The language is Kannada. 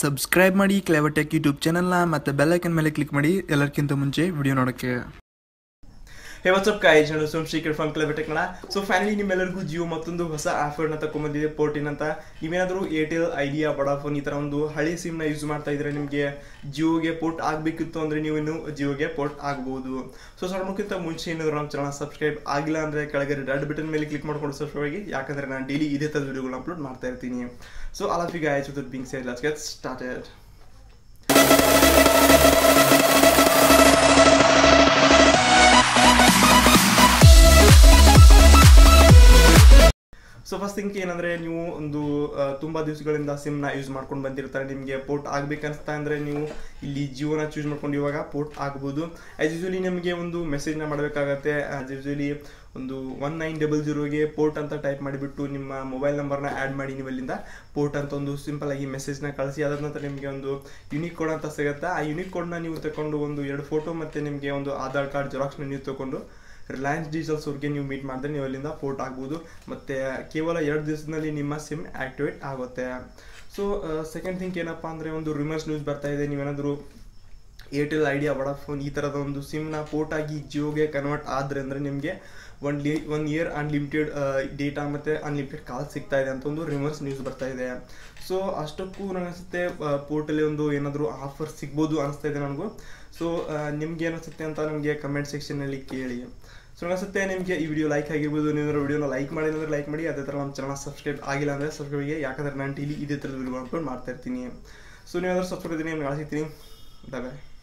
ಸಬ್ಸ್ಕ್ರೈಬ್ ಮಾಡಿ ಕ್ಲೆವಟೆಕ್ ಯೂಟ್ಯೂಬ್ ಚಾನಲ್ನ ಮತ್ತು ಬೆಲ್ಲೈಕನ್ ಮೇಲೆ ಕ್ಲಿಕ್ ಮಾಡಿ ಎಲ್ಲರಿಗಿಂತ ಮುಂಚೆ ವಿಡಿಯೋ ನೋಡೋಕ್ಕೆ. ಹೇ ವಾಟ್ಸಪ್ ಕಾಯ್ ಜನ Som Shrikar from club Kannada so finally ನಿಮ್ಮೆಲ್ಲರಿಗೂ ಜಿಯೋ ಮತ್ತೊಂದು ಹೊಸ ಆಫರ್ನ ತಗೊಂಬಂದಿದೆ ಪೋರ್ಟಿನ್ ಅಂತ. ನೀವೇನಾದರೂ ಏರ್ಟೆಲ್ ಐಡಿಯಾ ವಡಾಫೋನ್ ಈ ಥರ ಒಂದು ಹಳೆ ಸಿಮ್ನ ಯೂಸ್ ಮಾಡ್ತಾ ಇದ್ರೆ ನಿಮಗೆ ಜಿಯೋಗೆ ಪೋರ್ಟ್ ಆಗಬೇಕಿತ್ತು ಅಂದರೆ ನೀವು ಇನ್ನು ಜಿಯೋಗೆ ಪೋರ್ಟ್ ಆಗ್ಬೋದು. ಸೊ ಸಣ್ಣಕ್ಕಿಂತ ಮುಂಚೆ ಏನಾದರೂ ನಮ್ಮ ಚಾನಲ್ ಸಬ್ಸ್ಕ್ರೈಬ್ ಆಗಿಲ್ಲ ಅಂದರೆ ಕೆಳಗೆ ರೆಡ್ ಬಟನ್ ಮೇಲೆ ಕ್ಲಿಕ್ ಮಾಡ್ಕೊಂಡು ಸಬ್ಸ್ಕ್ರೈಬ್ ಆಗಿ. ಯಾಕಂದರೆ ನಾನು ಡೈಲಿ ಇದೇ ಥರದ ವಿಡಿಯೋಗಳನ್ನ ಅಪ್ಲೋಡ್ ಮಾಡ್ತಾ ಇರ್ತೀನಿ. So all of you guys being share let's get started so first thing ಏನಂದ್ರೆ ನೀವು ಒಂದು ತುಂಬ ದಿವಸಗಳಿಂದ ಸಿಮ್ನ ಯೂಸ್ ಮಾಡ್ಕೊಂಡು ಬಂದಿರ್ತಾರೆ. ನಿಮಗೆ ಪೋರ್ಟ್ ಆಗ್ಬೇಕನ್ಸ್ತಾ ಅಂದ್ರೆ ನೀವು ಇಲ್ಲಿ ಜಿಯೋನ ಚೂಸ್ ಮಾಡ್ಕೊಂಡು ಇವಾಗ ಪೋರ್ಟ್ ಆಗ್ಬೋದು. ಆಸ್ ಯೂಶಲಿ ನಿಮಗೆ ಒಂದು ಮೆಸೇಜ್ನ ಮಾಡಬೇಕಾಗತ್ತೆ. ಆಸ್ ಯೂಸ್ವಲಿ ಒಂದು ಒನ್ ನೈನ್ ಡಬಲ್ ಜೀರೋಗೆ ಪೋರ್ಟ್ ಅಂತ ಟೈಪ್ ಮಾಡಿಬಿಟ್ಟು ನಿಮ್ಮ ಮೊಬೈಲ್ ನಂಬರ್ನ ಆ್ಯಡ್ ಮಾಡಿ ನೀವು ಅಲ್ಲಿಂದ ಪೋರ್ಟ್ ಅಂತ ಒಂದು ಸಿಂಪಲ್ ಆಗಿ ಮೆಸೇಜ್ನ ಕಳಿಸಿ. ಅದರ ನಂತರ ನಿಮಗೆ ಒಂದು ಯುನಿಕ್ ಕೋಡ್ ಅಂತ ಸಿಗುತ್ತೆ, ಆ ಯುನಿಕ್ ಕೋಡ್ನ ನೀವು ತಗೊಂಡು ಒಂದು ಎರಡು ಫೋಟೋ ಮತ್ತು ನಿಮಗೆ ಒಂದು ಆಧಾರ್ ಕಾರ್ಡ್ ಜೆರಾಕ್ಸ್ನ ನೀವು ತಗೊಂಡು ರಿಲಯನ್ಸ್ ಡಿಜಿಟಲ್ಸ್ ಅವ್ರಿಗೆ ನೀವು ಮೀಟ್ ಮಾಡಿದ್ರೆ ನೀವು ಅಲ್ಲಿಂದ ಪೋರ್ಟ್ ಆಗ್ಬೋದು. ಮತ್ತು, ಕೇವಲ ಎರಡು ದಿವಸದಲ್ಲಿ ನಿಮ್ಮ ಸಿಮ್ ಆ್ಯಕ್ಟಿವೇಟ್ ಆಗುತ್ತೆ. ಸೊ ಸೆಕೆಂಡ್ ಥಿಂಕ್ ಏನಪ್ಪ ಅಂದರೆ ಒಂದು ರಿಮರ್ಸ್ ನ್ಯೂಸ್ ಬರ್ತಾ ಇದೆ. ನೀವೇನಾದರೂ ಏರ್ಟೆಲ್ ಐಡಿಯಾ ವಡಾಫೋನ್ ಈ ಥರದ ಒಂದು ಸಿಮ್ನ ಪೋರ್ಟ್ ಆಗಿ ಜಿಯೋಗೆ ಕನ್ವರ್ಟ್ ಆದರೆ ಅಂದರೆ ನಿಮಗೆ only one year unlimited data ಮತ್ತು ಅನ್ಲಿಮಿಟೆಡ್ ಕಾಲ್ ಸಿಗ್ತಾ ಇದೆ ಅಂತ ಒಂದು ರಿವರ್ಸ್ ನ್ಯೂಸ್ ಬರ್ತಾ ಇದೆ. ಸೊ ಅಷ್ಟಕ್ಕೂ ನನಗೆ ಅನಿಸುತ್ತೆ ಪೋರ್ಟಲ್ಲಿ ಒಂದು ಏನಾದರೂ ಆಫರ್ ಸಿಗ್ಬೋದು ಅನಿಸ್ತಾ ಇದೆ ನನಗೂ. ಸೊ ನಿಮ್ಗೆ ಏನಿಸುತ್ತೆ ಅಂತ ನಮಗೆ ಕಮೆಂಟ್ ಸೆಕ್ಷನಲ್ಲಿ ಕೇಳಿ. ಸೊ ಅನಿಸುತ್ತೆ, ನಿಮಗೆ ಈ ವಿಡಿಯೋ ಲೈಕ್ ಆಗಿರ್ಬೋದು, ನೀವು ವಿಡಿಯೋನ ಲೈಕ್ ಮಾಡಿಲ್ಲ ಅಂದರೆ ಲೈಕ್ ಮಾಡಿ, ಅದೇ ಥರ ನಮ್ಮ ಚಾನಲ್ ಸಬ್ಸ್ಕ್ರೈಬ್ ಆಗಿಲ್ಲ ಅಂದರೆ ಸಬ್ಸ್ಕ್ರೈಬ್ಗೆ ಯಾಕಂದ್ರೆ ನಾನು ಡೈಲಿ ಇದೇ ಥರದ ವಿಡಿಯೋ ಅಪ್ಲೋಡ್ ಮಾಡ್ತಾ ಇರ್ತೀನಿ. ಸೊ ನೀವೇನಾದ್ರೂ ಸಬ್ಸ್ಕ್ರೈಬ್ ಇದ್ದೀನಿ ನಿಮ್ಗೆ ಸಿಗ್ತೀನಿ ಬಾಯ್ ಬಾಯ್